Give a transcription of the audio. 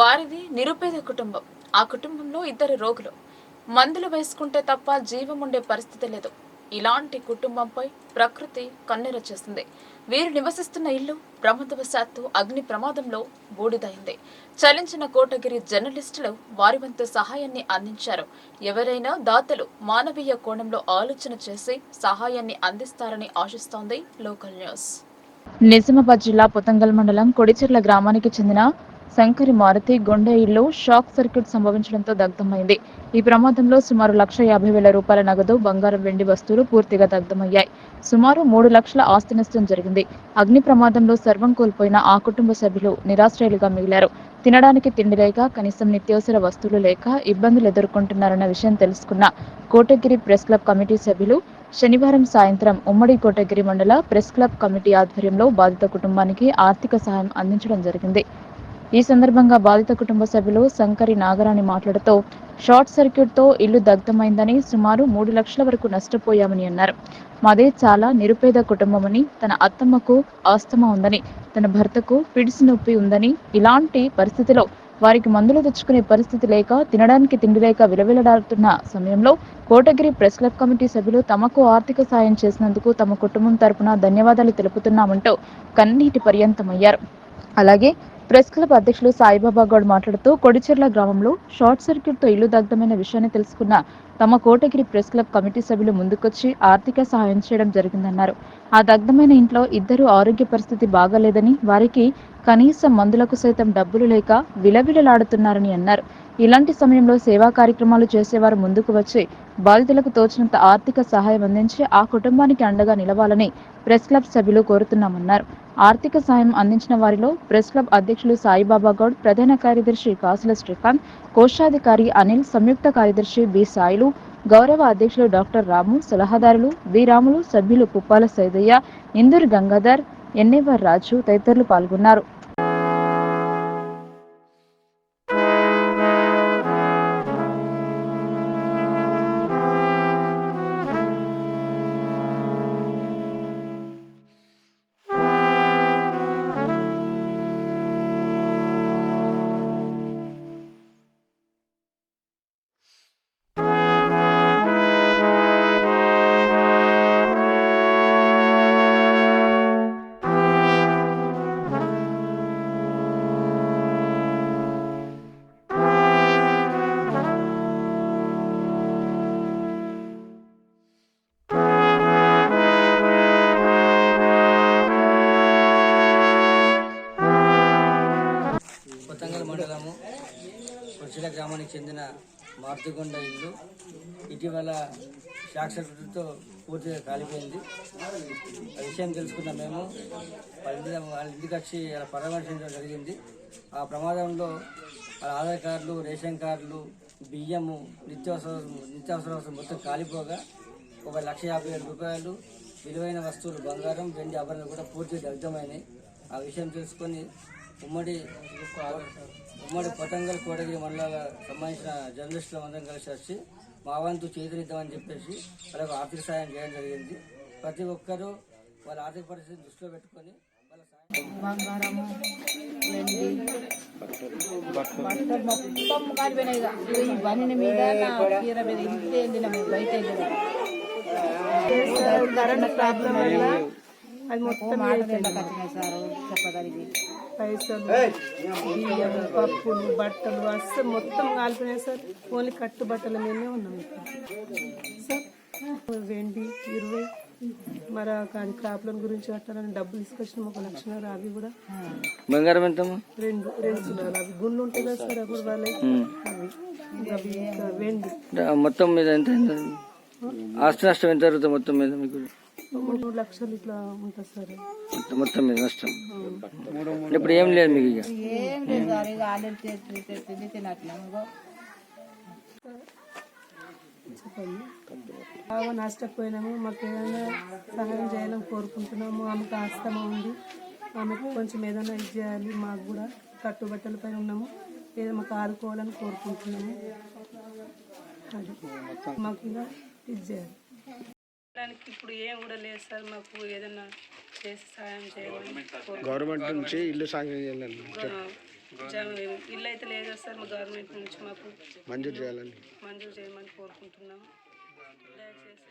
వారిది నిరుపేద కుటుంబం. ఆ కుటుంబంలో ఇద్దరు రోగులు. మందులు వేసుకుంటే తప్ప జీవం ఉండే పరిస్థితి లేదు. ఇలాంటి కుటుంబంపై ప్రకృతి కన్నెర చేస్తుంది వీరు నివసిస్తున్న ఇల్లు ప్రమాదవశాత్తు అగ్ని ప్రమాదంలో బూడిదైంది. చలించిన కోటగిరి జర్నలిస్టులు వారి వంతు సహాయాన్ని అందించారు. ఎవరైనా దాతలు మానవీయ కోణంలో ఆలోచన చేసి సహాయాన్ని అందిస్తారని ఆశిస్తోంది లోకల్ న్యూస్. నిజామాబాద్ జిల్లా పుతంగల్ మండలం కొడిచెర్ల గ్రామానికి చెందిన శంకరి మారుతి గుండె షాక్ సర్క్యూట్ సంభవించడంతో దగ్ధమైంది. ఈ ప్రమాదంలో సుమారు లక్ష యాభై వేల రూపాయల నగదు బంగారం వెండి వస్తువులు పూర్తిగా దగ్ధమయ్యాయి. సుమారు మూడు లక్షల ఆస్తి నష్టం జరిగింది. అగ్ని ప్రమాదంలో సర్వం కోల్పోయిన ఆ కుటుంబ సభ్యులు నిరాశ్రయులుగా మిగిలారు. తినడానికి తిండి లేక కనీసం నిత్యావసర వస్తువులు లేక ఇబ్బందులు ఎదుర్కొంటున్నారన్న విషయం తెలుసుకున్న కోటగిరి ప్రెస్ క్లబ్ కమిటీ సభ్యులు శనివారం సాయంత్రం ఉమ్మడి కోటగిరి మండల ప్రెస్ క్లబ్ కమిటీ ఆధ్వర్యంలో బాధిత కుటుంబానికి ఆర్థిక సహాయం అందించడం జరిగింది. ఈ సందర్భంగా బాధిత కుటుంబ సభ్యులు శంకరి నాగరాణి మాట్లాడుతూ షార్ట్ సర్క్యూట్తో ఇల్లు దగ్ధమైందని సుమారు మూడు లక్షల వరకు నష్టపోయామని అన్నారు. మాదే చాలా నిరుపేద కుటుంబమని తన అత్తమ్మకు ఆస్తమా ఉందని తన భర్తకు పిడిసి నొప్పి ఉందని ఇలాంటి పరిస్థితిలో వారికి మందులు తెచ్చుకునే పరిస్థితి లేక తినడానికి తిండి లేక విలవిలడాడుతున్న సమయంలో కోటగిరి ప్రెస్ క్లబ్ కమిటీ సభ్యులు తమకు ఆర్థిక సాయం చేసినందుకు తమ కుటుంబం తరపున ధన్యవాదాలు తెలుపుతున్నామంటూ కన్నీటి పర్యంతమయ్యారు. అలాగే ప్రెస్ క్లబ్ అధ్యక్షులు సాయిబాబా గౌడ్ మాట్లాడుతూ కొడిచెర్ల గ్రామంలో షార్ట్ సర్క్యూట్తో ఇల్లు దగ్ధమైన విషయాన్ని తెలుసుకున్న తమ కోటగిరి ప్రెస్ క్లబ్ కమిటీ సభ్యులు ముందుకొచ్చి ఆర్థిక సహాయం చేయడం జరిగిందన్నారు. ఆ దగ్ధమైన ఇంట్లో ఇద్దరు ఆరోగ్య పరిస్థితి బాగాలేదని వారికి కనీసం మందులకు సైతం డబ్బులు లేక విలవిలలాడుతున్నారని అన్నారు. ఇలాంటి సమయంలో సేవా కార్యక్రమాలు చేసేవారు ముందుకు వచ్చి బాధితులకు తోచినంత ఆర్థిక సహాయం అందించి ఆ కుటుంబానికి అండగా నిలవాలని ప్రెస్ క్లబ్ సభ్యులు కోరుతున్నామన్నారు. ఆర్థిక సాయం అందించిన వారిలో ప్రెస్ క్లబ్ అధ్యక్షులు సాయిబాబా గౌడ్ ప్రధాన కార్యదర్శి కాసుల శ్రీకాంత్ కోశాధికారి అనిల్ సంయుక్త కార్యదర్శి బి సాయిలు గౌరవ అధ్యక్షులు డాక్టర్ రాము సలహాదారులు బి రాములు సభ్యులు పుప్పాల సైదయ్య ఇందూరు గంగాధర్ ఎన్నేవర్ రాజు తదితరులు పాల్గొన్నారు. గ్రామానికి చెందిన మారుతిగొండ ఇల్లు. ఇటీవల షాక్ సర్క్యూట్తో పూర్తిగా కాలిపోయింది. ఆ విషయం తెలుసుకున్న మేము వాళ్ళ వాళ్ళ ఇంటికి వచ్చి అలా పరామర్శించడం జరిగింది. ఆ ప్రమాదంలో వాళ్ళ ఆధార్ కార్డులు రేషన్ కార్డులు బియ్యము నిత్యావసర నిత్యావసర వస్తువులు మొత్తం కాలిపోగా ఒక లక్ష యాభై వేల రూపాయలు విలువైన వస్తువులు బంగారం వెండి ఆభరణాలు కూడా పూర్తిగా దగ్ధమైనాయి ఆ విషయం తెలుసుకొని ఉమ్మడి ఉమ్మడి పతంగల్ కోటగిరి మండలాల సంబంధించిన జర్నలిస్టుల అందరం కలిసి వచ్చి మా వంతు చేతులిద్దామని చెప్పేసి వాళ్ళకు ఆర్థిక సాయం చేయడం జరిగింది ప్రతి ఒక్కరూ వాళ్ళ ఆర్థిక పరిస్థితి దృష్టిలో పెట్టుకొని వాళ్ళ సాయం బంగారము వెండి బట్టలు మొత్తం కాలిపోయినాయి ఇక. ఈ బండి మీద నా చీర మీద ఇంటి వెళ్ళినాము బయట వెళ్ళినాము కరెంట్ ప్రాబ్లం వల్ల అది మొత్తం పైసలు బియ్యం పప్పులు బట్టలు అస్సలు మొత్తం కాలిపోయినాయి సార్. ఓన్లీ కట్టు బట్టల మీదనే ఉన్నాం సార్ వెండి ఇరవై. మరి అది క్రాప్ లోన్ గురించి కట్టాలని డబ్బులు తీసుకొచ్చినాం ఒక లక్షన్నర అవి కూడా బంగారం ఎంతమ్మా? రెండు రెండు కిలోలు అవి గుండ్లు ఉంటాయి కదా సార్ అప్పుడు వాళ్ళవి ఇంకా వెండి. మొత్తం మీద ఎంత ఆస్తి నష్టం ఎంత జరుగుతుంది మొత్తం మీద మీకు? మూడు లక్షలు ఇట్లా ఉంటుంది సార్. మొత్తం మీద నష్టం. ఇప్పుడు ఏం లేదు మీకు ఇక. ఏం లేదు సార్ ఇక ఆలు తిని తిని తినట్లేము ఇగో చెప్పండి. బాగా నష్టపోయినాము మాకు ఏదైనా సహాయం చేయాలని కోరుకుంటున్నాము. ఆమెకు ఆస్తమా ఉంది. ఆమెకు కొంచెం ఏదైనా ఇది చేయాలి మాకు కూడా కట్టుబట్టల పైన ఉన్నాము. ఏదో మాకు ఆదుకోవాలని కోరుకుంటున్నాము. అది. మాకు ఇది చేయాలి. దానికి ఇప్పుడు ఏం కూడా లేదు సార్ మాకు ఏదైనా చేసి సహాయం చేయాలని గవర్నమెంట్ నుంచి ఇల్లు సాంక్షన్ చేయాలని జా- ఇల్లు అయితే లేదు సార్ మా గవర్నమెంట్ నుంచి మాకు మంజూరు చేయాలని మంజూరు చేయమని కోరుకుంటున్నాము. దయచేసి